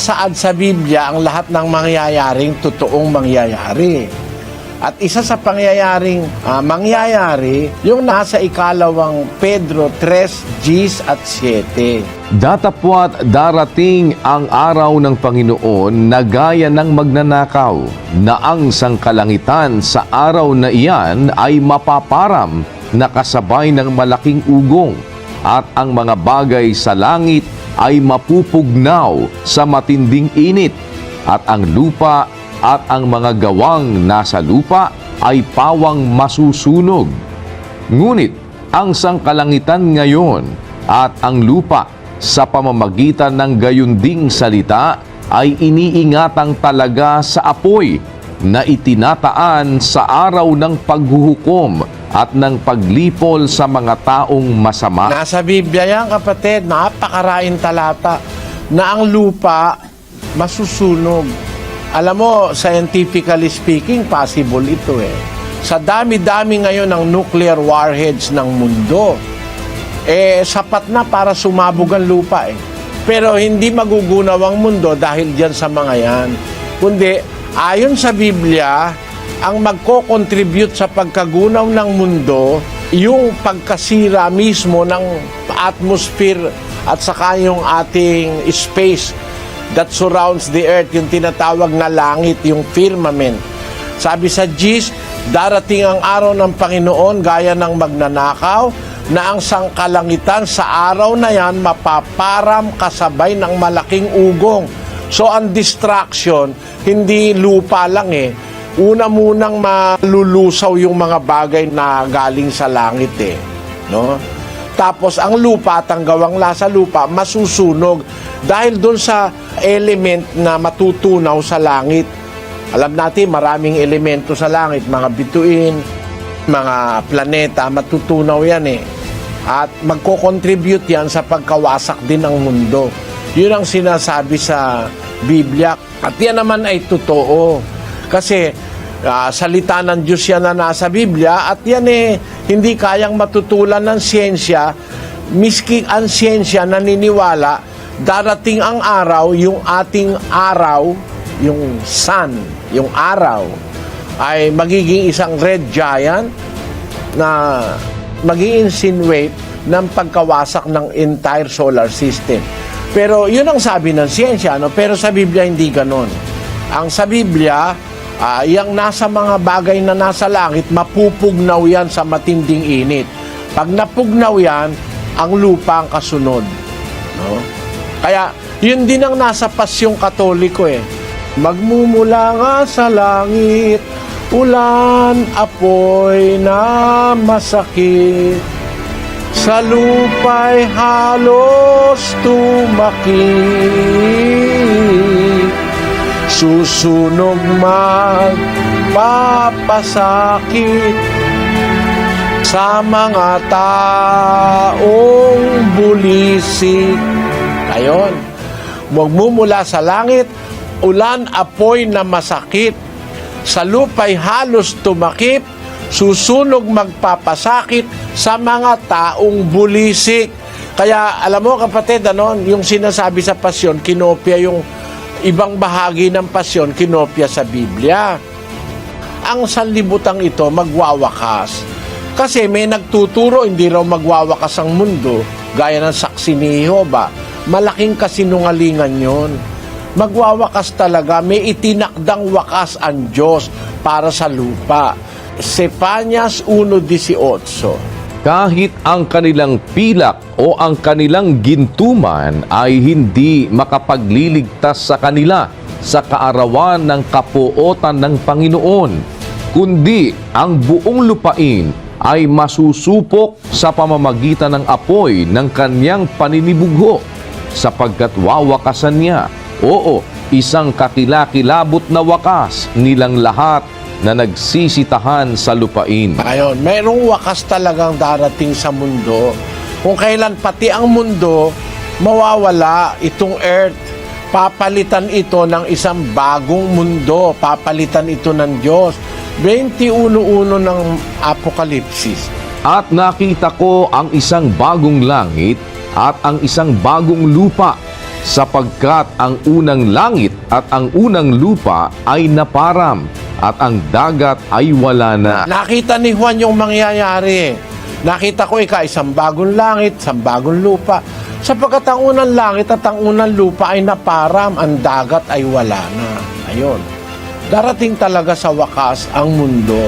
Saad sa Biblia ang lahat ng mangyayaring totoong mangyayari. At isa sa pangyayaring ah, mangyayari, yung nasa ikalawang Pedro 3, Gs at 7. Datapwat darating ang araw ng Panginoon na gaya ng magnanakaw, na ang sangkalangitan sa araw na iyan ay mapaparam na kasabay ng malaking ugong, at ang mga bagay sa langit ay mapupugnaw sa matinding init, at ang lupa at ang mga gawang nasa lupa ay pawang masusunog. Ngunit ang sangkalangitan ngayon at ang lupa sa pamamagitan ng gayunding salita ay iniingatang talaga sa apoy na itinataan sa araw ng paghuhukom at ng paglipol sa mga taong masama. Nasa Biblia yan, kapatid, napakaraing talata na ang lupa masusunog. Alam mo, scientifically speaking, possible ito eh. Sa dami-dami ngayon ng nuclear warheads ng mundo, eh, sapat na para sumabog ang lupa eh. Pero hindi magugunaw ang mundo dahil dyan sa mga yan. Kundi, ayon sa Biblia, ang magko-contribute sa pagkagunaw ng mundo, yung pagkasira mismo ng atmosphere at saka yung ating space that surrounds the earth, yung tinatawag na langit, yung firmament. Sabi sa Gs, darating ang araw ng Panginoon gaya ng magnanakaw na ang sangkalangitan sa araw na yan mapaparam kasabay ng malaking ugong. So ang distraction, hindi lupa lang eh. Una munang malulusaw yung mga bagay na galing sa langit eh. No? Tapos ang lupa at ang gawang lasa lupa masusunog dahil doon sa element na matutunaw sa langit. Alam natin maraming elemento sa langit, mga bituin, mga planeta, matutunaw yan eh. At magko-contribute yan sa pagkawasak din ng mundo. Yun ang sinasabi sa Biblia. At yan naman ay totoo. Kasi ah, salita ng Diyos yan na nasa Biblia at yan eh hindi kayang matutulan ng siyensya miski ang siyensya naniniwala darating ang araw yung ating araw yung sun yung araw ay magiging isang red giant na mag insinuate ng pagkawasak ng entire solar system. Pero yun ang sabi ng siyensya, no? pero sa Biblia hindi ganon. Ang sa Biblia, ah, yung nasa mga bagay na nasa langit, mapupugnaw yan sa matinding init. Pag napugnaw yan, ang lupa ang kasunod. No? Kaya, yun din ang nasa pasyong katoliko eh. Magmumula nga sa langit, ulan, apoy na masakit. Sa lupa'y halos tumakit. Susunog magpapasakit sa mga taong bulisik. Ayon, magmumula sa langit, ulan apoy na masakit. Sa lupa'y halos tumakip, susunog magpapasakit sa mga taong bulisik. Kaya alam mo kapatid, ano, yung sinasabi sa pasyon, kinopya yung ibang bahagi ng pasyon, kinopya sa Biblia. Ang sanlibutan ito magwawakas. Kasi may nagtuturo, hindi raw magwawakas ang mundo, gaya ng saksi ni Jehovah. Malaking kasinungalingan yon. Magwawakas talaga, may itinakdang wakas ang Diyos para sa lupa. Sepanyas 1.18 Kahit ang kanilang pilak o ang kanilang gintuman ay hindi makapagliligtas sa kanila sa kaarawan ng kapuotan ng Panginoon, kundi ang buong lupain ay masusupok sa pamamagitan ng apoy ng kanyang paninibugho sapagkat wawakasan niya. Oo, isang kakilakilabot na wakas nilang lahat na nagsisitahan sa lupain. Ayun, mayroong wakas talagang darating sa mundo. Kung kailan pati ang mundo mawawala itong earth, papalitan ito ng isang bagong mundo, papalitan ito ng Diyos. 21.1 ng Apokalipsis. At nakita ko ang isang bagong langit at ang isang bagong lupa sapagkat ang unang langit at ang unang lupa ay naparam at ang dagat ay wala na. Nakita ni Juan yung mangyayari. Nakita ko ika isang bagong langit, isang bagong lupa. Sapagkat ang unang langit at ang unang lupa ay naparam, ang dagat ay wala na. Ayun. Darating talaga sa wakas ang mundo